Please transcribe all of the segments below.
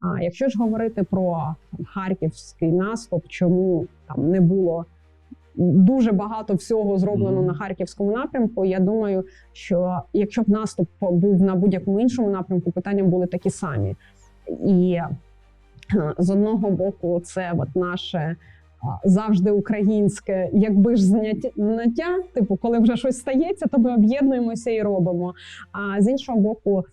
А якщо ж говорити про харківський наступ, чому там не було дуже багато всього зроблено на харківському напрямку, я думаю, що якщо б наступ був на будь-якому іншому напрямку, питання були такі самі. І е, з одного боку, це от наше завжди українське, якби ж зняття, типу, коли вже щось стається, то ми об'єднуємося і робимо. А з іншого боку,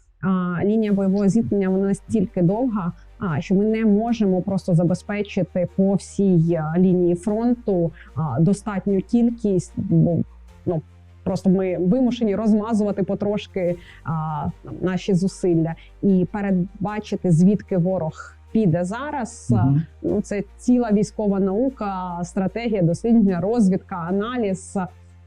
лінія бойового зіткнення вона настільки довга, а, що ми не можемо просто забезпечити по всій а, лінії фронту а, достатню кількість, бо ну. Просто ми вимушені розмазувати потрошки а, наші зусилля і передбачити, звідки ворог піде зараз. а, Мгм. Ну, це ціла військова наука, стратегія, дослідження, розвідка, аналіз.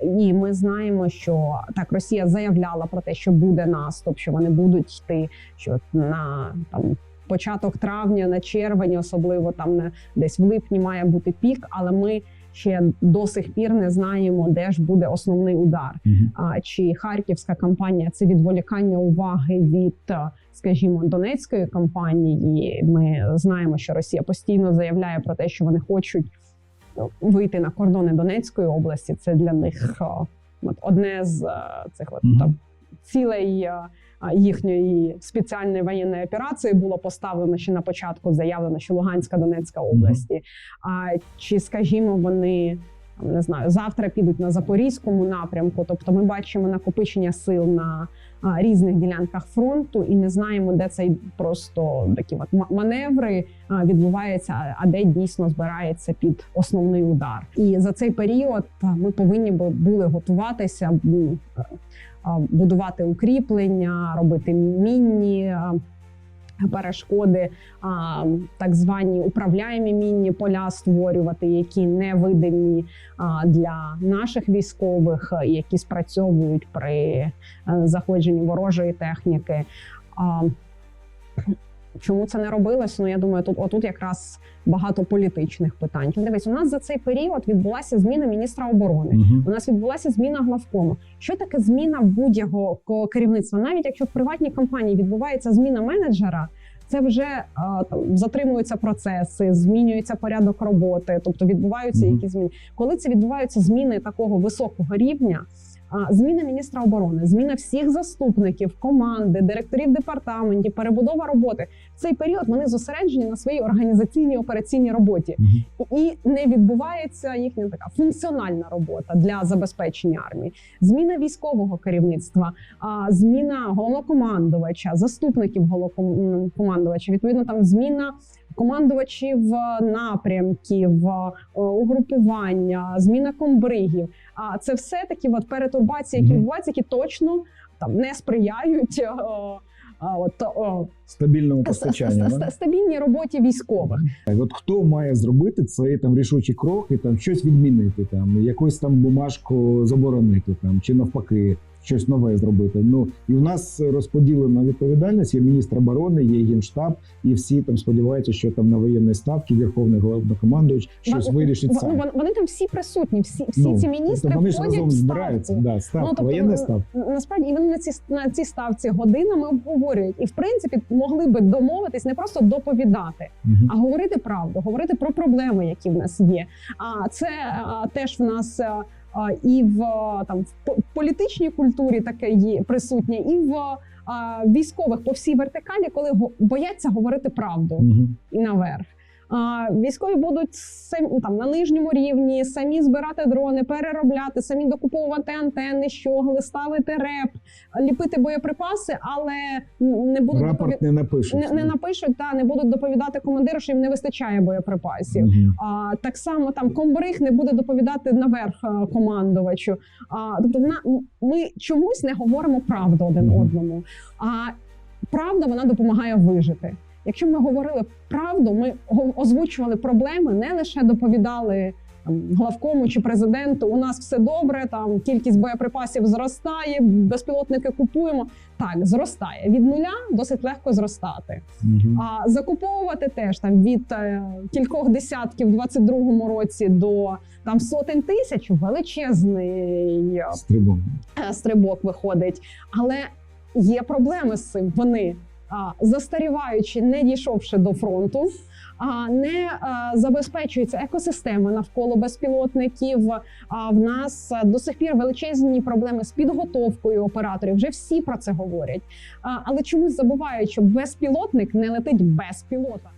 І ми знаємо, що так Росія заявляла про те, що буде наступ, що вони будуть йти. Що на там початок травня, на червень, особливо там десь в липні має бути пік, але ми ще до сих пір не знаємо, де ж буде основний удар. Мгм. А чи харківська кампанія це відволікання уваги від, скажімо, донецької кампанії? Ми знаємо, що Росія постійно заявляє про те, що вони хочуть вийти на кордони Донецької області. Це для них е, от одне з е, цих от, Мгм. там, цілей. е, Їхньої спеціальної воєнної операції було поставлено ще на початку. Заявлено, що Луганська Донецька області. А чи скажімо, вони там, не знаю, завтра підуть на запорізькому напрямку. Тобто, ми бачимо накопичення сил на а, різних ділянках фронту і не знаємо, де цей просто такі от ма- маневри а, відбуваються, а- де дійсно збирається під основний удар. І за цей період ми повинні бу- були готуватися. Будувати укріплення, робити мінні перешкоди, а, так звані управляємі мінні поля створювати, які невидимі а, для наших військових, які спрацьовують при е, заходженні ворожої техніки. А, Чому це не робилось? Ну я думаю, тут отут якраз багато політичних питань. Дивись, у нас за цей період відбулася зміна міністра оборони. Мгм. У нас відбулася зміна главкому. Що таке зміна будь-якого керівництва? Навіть якщо в приватній компанії відбувається зміна менеджера, це вже а, там затримуються процеси, змінюється порядок роботи, тобто відбуваються Мгм. якісь зміни. Коли це відбуваються зміни такого високого рівня. Зміна міністра оборони, зміна всіх заступників, команди, директорів департаментів, перебудова роботи в цей період вони зосереджені на своїй організаційній операційній роботі Мгм. і не відбувається їхня така функціональна робота для забезпечення армії. Зміна військового керівництва, зміна головнокомандувача, заступників головнокомандувача, відповідно, там зміна командувачів е, напрямків, е, угрупування, зміна комбригів. А це все такі от перетурбації, які відбуваються, які точно там не сприяють. е, а, От, о, Стабільному ста- постачанню. ста- да? ста- стабільній роботі військових. Так, От хто має зробити цей там рішучий крок і там щось відмінити, там якусь там бумажку заборонити, там чи навпаки щось нове зробити. Ну і в нас розподілена відповідальність. Є міністр оборони, є генштаб, і всі там сподіваються, що там на воєнній ставці верховний головнокомандувач щось Вон- вирішить сам. вон- Вони там всі присутні, всі, всі Ну, ці міністри тобто вони ж разом збираються. Да, ставка, Ну, тобто, воєнний е, став. Насправді і вони на ці на цій ставці годинами обговорюють і в принципі могли би домовитись не просто доповідати, Мгм. а говорити правду, говорити про проблеми, які в нас є. А це а, теж в нас. І в там в політичній культурі таке є присутнє, і в військових по всій вертикалі, коли бояться говорити правду і наверх. Військові будуть самі там на нижньому рівні самі збирати дрони, переробляти, самі докуповувати антени, щогли, ставити реп, ліпити боєприпаси, але не будуть Рапорт не напишуть. не, не напишуть та не будуть доповідати командиру, що їм не вистачає боєприпасів. Мгм. А так само там комбриг не буде доповідати наверх а, командувачу. А тобто, на ми чомусь не говоримо правду один Мгм. одному. А правда вона допомагає вижити. Якщо ми говорили правду, ми озвучували проблеми, не лише доповідали там, главкому чи президенту. У нас все добре, там кількість боєприпасів зростає, безпілотники купуємо. Так, зростає від нуля досить легко зростати. Мгм. А закуповувати теж там від е, кількох десятків в 22-му році до там сотень тисяч величезний е, Стрибом. стрибок виходить. Але є проблеми з цим. Вони застаріваючи, не дійшовши до фронту. Не забезпечується екосистема навколо безпілотників. А в нас до сих пір величезні проблеми з підготовкою операторів. Вже всі про це говорять. Але чомусь забувають, що безпілотник не летить без пілота.